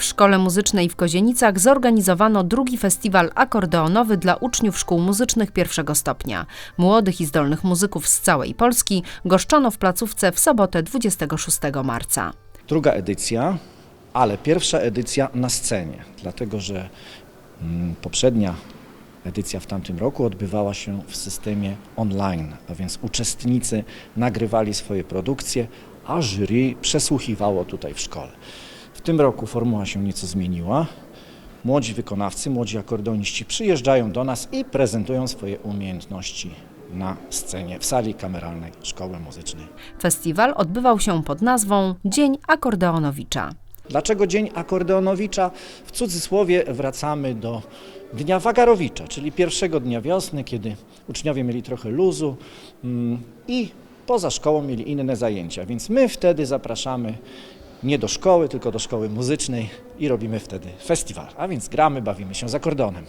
W Szkole Muzycznej w Kozienicach zorganizowano drugi festiwal akordeonowy dla uczniów szkół muzycznych pierwszego stopnia. Młodych i zdolnych muzyków z całej Polski goszczono w placówce w sobotę 26 marca. druga edycja, ale pierwsza edycja na scenie, dlatego że mm, poprzednia edycja w tamtym roku odbywała się w systemie online, a więc uczestnicy nagrywali swoje produkcje, a jury przesłuchiwało tutaj w szkole. W tym roku formuła się nieco zmieniła. Młodzi wykonawcy, młodzi akordeoniści przyjeżdżają do nas i prezentują swoje umiejętności na scenie w sali kameralnej Szkoły Muzycznej. Festiwal odbywał się pod nazwą Dzień Akordeonowicza. Dlaczego Dzień Akordeonowicza? W cudzysłowie wracamy do Dnia Wagarowicza, czyli pierwszego dnia wiosny, kiedy uczniowie mieli trochę luzu mm, i poza szkołą mieli inne zajęcia. Więc my wtedy zapraszamy nie do szkoły, tylko do szkoły muzycznej i robimy wtedy festiwal. A więc gramy, bawimy się z akordeonem.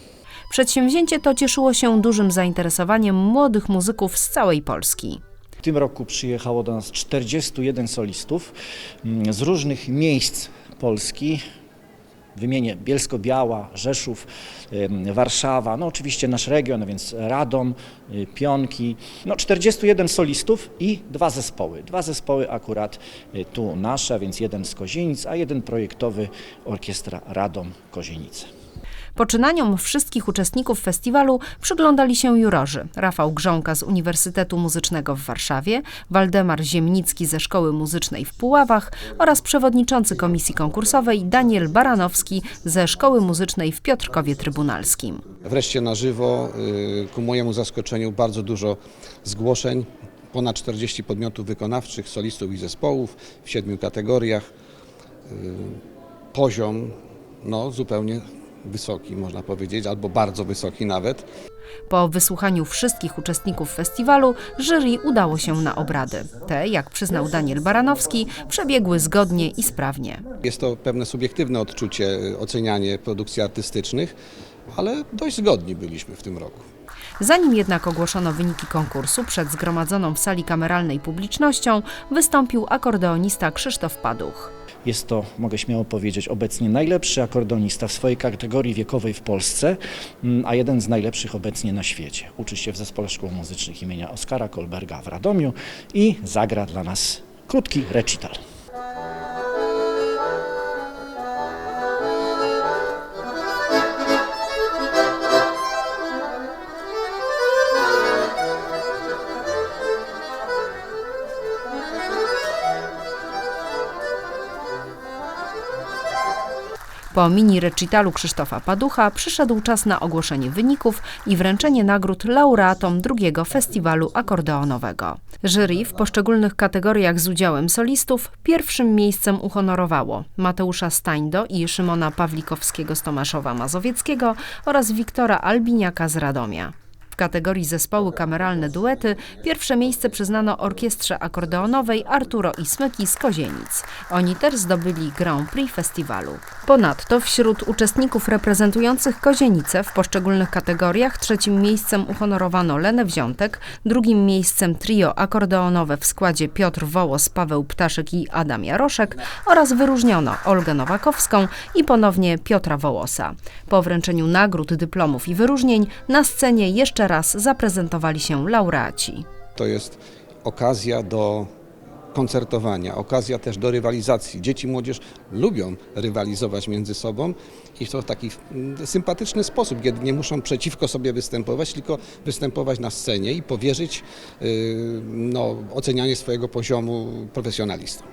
Przedsięwzięcie to cieszyło się dużym zainteresowaniem młodych muzyków z całej Polski. W tym roku przyjechało do nas 41 solistów mm, z różnych miejsc Polski. Wymienię Bielsko-Biała, Rzeszów, Warszawa, no oczywiście nasz region, więc Radom, y, Pionki. No 41 solistów i dwa zespoły. Dwa zespoły akurat y, tu nasze, więc jeden z Kozienic, a jeden projektowy Orkiestra Radom Kozienice. Poczynaniom wszystkich uczestników festiwalu przyglądali się jurorzy. Rafał Grząka z Uniwersytetu Muzycznego w Warszawie, Waldemar Ziemnicki ze Szkoły Muzycznej w Puławach oraz przewodniczący komisji konkursowej Daniel Baranowski ze Szkoły Muzycznej w Piotrkowie Trybunalskim. Wreszcie na żywo, y, ku mojemu zaskoczeniu, bardzo dużo zgłoszeń. Ponad 40 podmiotów wykonawczych, solistów i zespołów w siedmiu kategoriach. Y, Poziom no, zupełnie wysoki, można powiedzieć, albo bardzo wysoki nawet. Po wysłuchaniu wszystkich uczestników festiwalu, jury udało się na obrady. Te, jak przyznał Daniel Baranowski, przebiegły zgodnie i sprawnie. Jest to pewne subiektywne odczucie, ocenianie produkcji artystycznych, ale dość zgodni byliśmy w tym roku. Zanim jednak ogłoszono wyniki konkursu przed zgromadzoną w sali kameralnej publicznością, wystąpił akordeonista Krzysztof Paduch. Jest to, mogę śmiało powiedzieć, obecnie najlepszy akordeonista w swojej kategorii wiekowej w Polsce, mm, a jeden z najlepszych obecnie na świecie. Uczy się w Zespole Szkół Muzycznych imienia Oskara Kolberga w Radomiu i zagra dla nas krótki recital. Po mini recitalu Krzysztofa Paducha przyszedł czas na ogłoszenie wyników i wręczenie nagród laureatom drugiego festiwalu akordeonowego. Jury w poszczególnych kategoriach z udziałem solistów pierwszym miejscem uhonorowało Mateusza Stańdo i Szymona Pawlikowskiego z Tomaszowa Mazowieckiego oraz Wiktora Albiniaka z Radomia. W kategorii zespoły kameralne duety pierwsze miejsce przyznano orkiestrze akordeonowej Arturo i Smyki z Kozienic. Oni też zdobyli Grand Prix festiwalu. Ponadto wśród uczestników reprezentujących Kozienice w poszczególnych kategoriach trzecim miejscem uhonorowano Lenę Wziątek, drugim miejscem trio akordeonowe w składzie Piotr Wołos, Paweł Ptaszyk i Adam Jaroszek oraz wyróżniono Olgę Nowakowską i ponownie Piotra Wołosa. Po wręczeniu nagród, dyplomów i wyróżnień na scenie jeszcze raz zaprezentowali się laureaci. To jest okazja do koncertowania, okazja też do rywalizacji. Dzieci młodzież lubią rywalizować między sobą i to w taki sympatyczny sposób, kiedy nie muszą przeciwko sobie występować, tylko występować na scenie i powierzyć yy, no, ocenianie swojego poziomu profesjonalistom.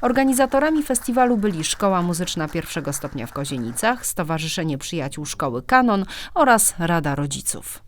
Organizatorami festiwalu byli Szkoła Muzyczna pierwszego stopnia w Kozienicach, Stowarzyszenie Przyjaciół Szkoły Kanon oraz Rada Rodziców.